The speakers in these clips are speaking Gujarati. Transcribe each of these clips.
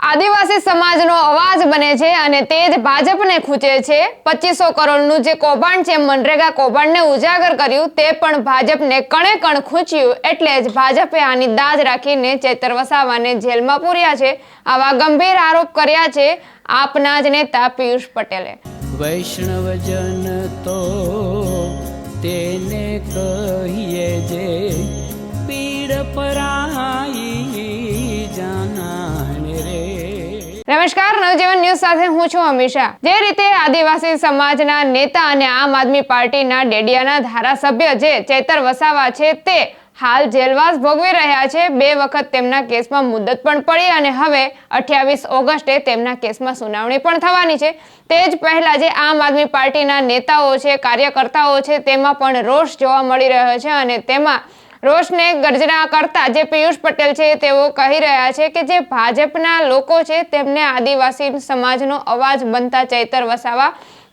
આદિવાસી સમાજનો અવાજ બને છે અને તે જ ભાજપને ખૂંચે છે. પચીસો કરોડનું જે કૌભાંડ છે, મનરેગા કૌભાંડને ઉજાગર કર્યું, તે પણ ભાજપને કણે કણ ખૂંચ્યું એટલે જ ભાજપે આની દાજ રાખીને ચેતર વસાવાને જેલમાં પૂર્યા છે. આવા ગંભીર આરોપ કર્યા છે આપના જ નેતા પિયુષ પટેલે. વૈષ્ણવજન તો તેને કહીએ જે પીડ પરાઈ નમસ્કાર, નવજીવન ન્યૂઝ સાથે હું છું અમીષા. જે રીતે આદિવાસી સમાજના નેતા અને આમ આદમી પાર્ટીના ડેડિયાના ધારાસભ્ય જે ચેતર વસાવા છે તે હાલ જેલવાસ ભોગવી રહ્યા છે. બે વખત તેમના કેસમાં મુદત પણ પડી અને હવે અઠ્યાવીસ ઓગસ્ટે તેમના કેસમાં સુનાવણી પણ થવાની છે. તે જ પહેલા જે આમ આદમી પાર્ટીના નેતાઓ છે, કાર્યકર્તાઓ છે, તેમાં પણ રોષ જોવા મળી રહ્યો છે અને તેમાં રોષને ગર્જના કરતા જે પિયુષ પટેલ છે, તેઓ કહી રહ્યા છે કે જે ભાજપના લોકો છે, તેમને આદિવાસી સમાજનો અવાજ બનતા ચૈતર વસાવા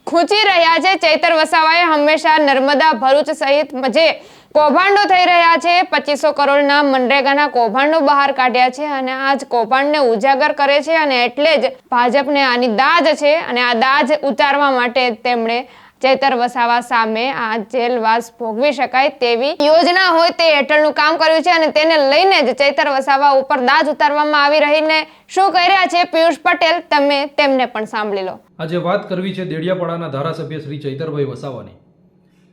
ખૂંચી રહ્યા છે. ચૈતર વસાવાએ હંમેશા નર્મદા ભરૂચ સહિત જે કૌભાંડો થઈ રહ્યા છે, પચીસો કરોડના મનરેગાના કૌભાંડો બહાર કાઢ્યા છે અને આ જ કૌભાંડને ઉજાગર કરે છે અને એટલે જ ભાજપને આની દાજ છે અને આ દાજ ઉતારવા માટે તેમણે ચૈતર વસાવા સામે આ જેલવાસ ભોગવી શકાય તેવી યોજના હોય તે હેઠળનું કામ કર્યું છે અને તેને લઈને જ ચૈતર વસાવા ઉપર દાજ ઉતારવામાં આવી રહીને શું કહી રહ્યા છે પિયુષ પટેલ? તમે તેમને પણ સાંભળી લો. આજે વાત કરવી છે દેડિયાપાડાના ધારાસભ્ય શ્રી ચૈતરભાઈ વસાવાની.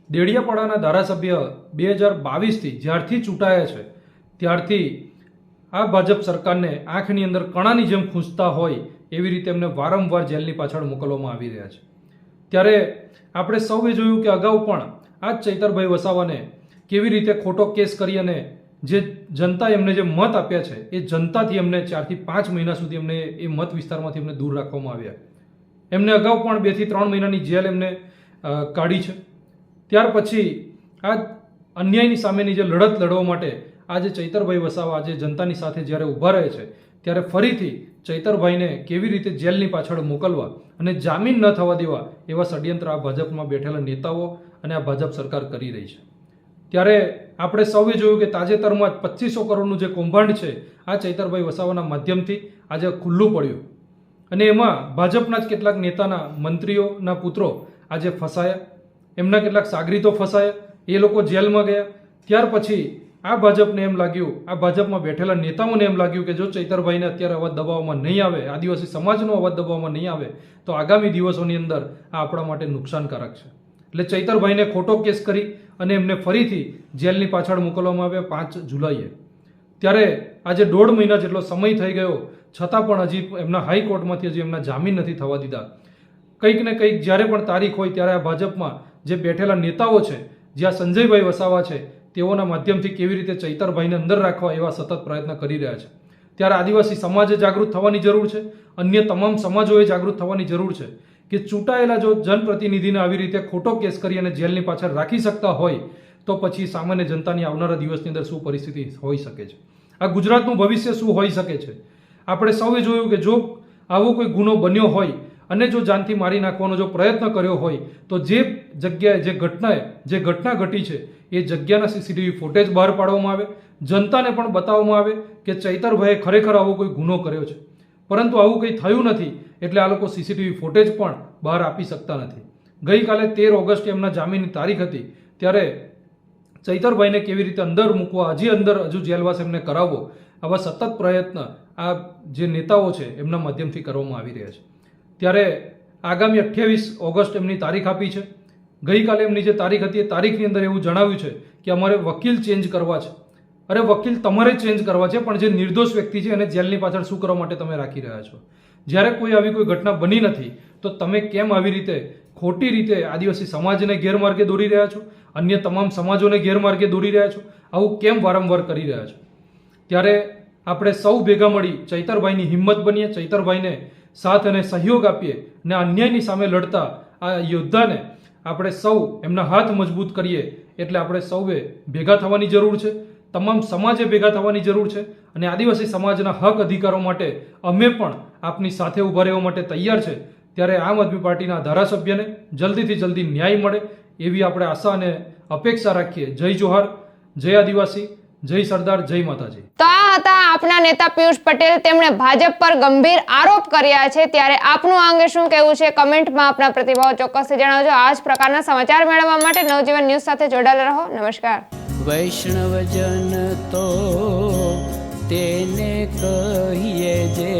દેડિયાપાડાના ધારાસભ્ય બે હજાર બાવીસથી જ્યારથી ચૂંટાયા છે, ત્યારથી આ ભાજપ સરકારને આંખની અંદર કણાની જેમ ખૂંચતા હોય એવી રીતે એમને વારંવાર જેલની પાછળ મોકલવામાં આવી રહ્યા છે. ત્યારે આપણે સૌએ જોયું કે અગાઉ પણ આ જ ચૈતરભાઈ વસાવાને કેવી રીતે ખોટો કેસ કરી અને જે જનતા એમને જે મત આપ્યા છે, એ જનતાથી એમને ચારથી પાંચ મહિના સુધી એમને એ મત વિસ્તારમાંથી એમને દૂર રાખવામાં આવ્યા. એમને અગાઉ પણ બેથી ત્રણ મહિનાની જેલ એમને કાઢી છે. ત્યાર પછી આ અન્યાયની સામેની જે લડત લડવા માટે આજે ચૈતરભાઈ વસાવા આજે જનતાની સાથે જ્યારે ઊભા રહે છે, ત્યારે ફરીથી ચૈતરભાઈને કેવી રીતે જેલની પાછળ મોકલવા અને જામીન ન થવા દેવા એવા ષડયંત્ર આ ભાજપમાં બેઠેલા નેતાઓ અને આ ભાજપ સરકાર કરી રહી છે. ત્યારે આપણે સૌએ જોયું કે તાજેતરમાં જ પચીસો કરોડનું જે કૌભાંડ છે, આ ચૈતરભાઈ વસાવાના માધ્યમથી આજે ખુલ્લું પડ્યું. અને એમાં ભાજપના જ કેટલાક નેતાના મંત્રીઓના પુત્રો આજે ફસાયા, એમના કેટલાક સાગરીતો ફસાયા, એ લોકો જેલમાં ગયા. ત્યાર પછી આ ભાજપને એમ લાગ્યું, આ ભાજપમાં બેઠેલા નેતાઓને એમ લાગ્યું કે જો ચૈતરભાઈને અત્યારે અવાજ દબાવવામાં નહીં આવે, આદિવાસી સમાજનો અવાજ દબાવવામાં નહીં આવે, તો આગામી દિવસોની અંદર આ આપણા માટે નુકસાનકારક છે. એટલે ચૈતરભાઈને ખોટો કેસ કરી અને એમને ફરીથી જેલની પાછળ મોકલવામાં આવ્યા પાંચ જુલાઈએ. ત્યારે આજે દોઢ મહિના જેટલો સમય થઈ ગયો, છતાં પણ હજી એમના હાઈકોર્ટમાંથી હજી એમના જામીન નથી થવા દીધા. કંઈક ને કંઈક જ્યારે પણ તારીખ હોય ત્યારે આ ભાજપમાં જે બેઠેલા નેતાઓ છે જ્યાં સંજયભાઈ વસાવા છે તેઓના માધ્યમથી કેવી રીતે ચૈતરભાઈને અંદર રાખવા એવા સતત પ્રયત્ન કરી રહ્યા છે. ત્યારે આદિવાસી સમાજે જાગૃત થવાની જરૂર છે. અન્ય તમામ સમાજોએ જાગૃત થવાની જરૂર છે કે ચૂંટાયેલા જો જનપ્રતિનિધિને આવી રીતે ખોટો કેસ કરી અને જેલની પાછળ રાખી શકતા હોય, તો પછી સામાન્ય જનતાની આવનારા દિવસની અંદર શું પરિસ્થિતિ હોઈ શકે છે? આ ગુજરાતનું ભવિષ્ય શું હોઈ શકે છે? આપણે સૌએ જોયું કે જો આવો કોઈ ગુનો બન્યો હોય અને જો જાનથી મારી નાખવાનો જો પ્રયત્ન કર્યો હોય, તો જે જગ્યાએ, જે ઘટનાએ, જે ઘટના ઘટી છે, એ જગ્યાના સીસીટીવી ફૂટેજ બહાર પાડવામાં આવે. જનતાને પણ બતાવવામાં આવે કે ચૈતરભાઈએ ખરેખર આવો કોઈ ગુનો કર્યો છે. પરંતુ આવું કંઈ થયું નથી, એટલે આ લોકો સીસીટીવી ફૂટેજ પણ બહાર આપી શકતા નથી. ગઈકાલે તેર ઓગસ્ટ એમના જામીનની તારીખ હતી, ત્યારે ચૈતરભાઈને કેવી રીતે અંદર મૂકવા, હજી અંદર હજુ જેલવાસ એમને કરાવવો, આવા સતત પ્રયત્ન આ જે નેતાઓ છે, એમના માધ્યમથી કરવામાં આવી રહ્યા છે. ત્યારે આગામી અઠ્યાવીસ ઓગસ્ટ એમની તારીખ આપી છે. ગઈકાલે એમની જે તારીખ હતી એ તારીખની અંદર એવું જણાવ્યું છે કે અમારે વકીલ ચેન્જ કરવા છે. અરે વકીલ તમારે ચેન્જ કરવા છે, પણ જે નિર્દોષ વ્યક્તિ છે એને જેલની પાછળ શું કરવા માટે તમે રાખી રહ્યા છો? જ્યારે કોઈ આવી કોઈ ઘટના બની નથી, તો તમે કેમ આવી રીતે ખોટી રીતે આદિવાસી સમાજને ગેરમાર્ગે દોરી રહ્યા છો? અન્ય તમામ સમાજોને ગેરમાર્ગે દોરી રહ્યા છો? આવું કેમ વારંવાર કરી રહ્યા છો? ત્યારે આપણે સૌ ભેગા મળી ચૈતરભાઈની હિંમત બનીએ, ચૈતરભાઈને સાથ અને સહયોગ આપીએ અને અન્યાયની સામે લડતા આ યોદ્ધાને આપણે સૌ એમના હાથ મજબૂત કરીએ એટલે આપણે સૌએ ભેગા થવાની જરૂર છે. તમામ સમાજે ભેગા થવાની જરૂર છે અને આદિવાસી સમાજના હક અધિકારો માટે અમે પણ આપની સાથે ઊભા રહેવા માટે તૈયાર છે. ત્યારે આમ આદમી પાર્ટીના ધારાસભ્યને જલ્દીથી જલ્દી ન્યાય મળે એવી આપણે આશા અને અપેક્ષા રાખીએ. જય જોહાર, જય આદિવાસી. જય સરદાર જય માતાજી. તો આ હતા આપના નેતા પિયુષ પટેલ. તેમણે ભાજપ પર ગંભીર આરોપ કર્યા છે. ત્યારે આપનું આ અંગે શું કહેવું છે કમેન્ટમાં આપના પ્રતિભાવ ચોક્કસથી જણાવજો. આ જ પ્રકારના સમાચાર મેળવવા માટે નવજીવન ન્યૂઝ સાથે જોડાયેલા રહો. નમસ્કાર. વૈષ્ણવજન તો તેને કહીએ જે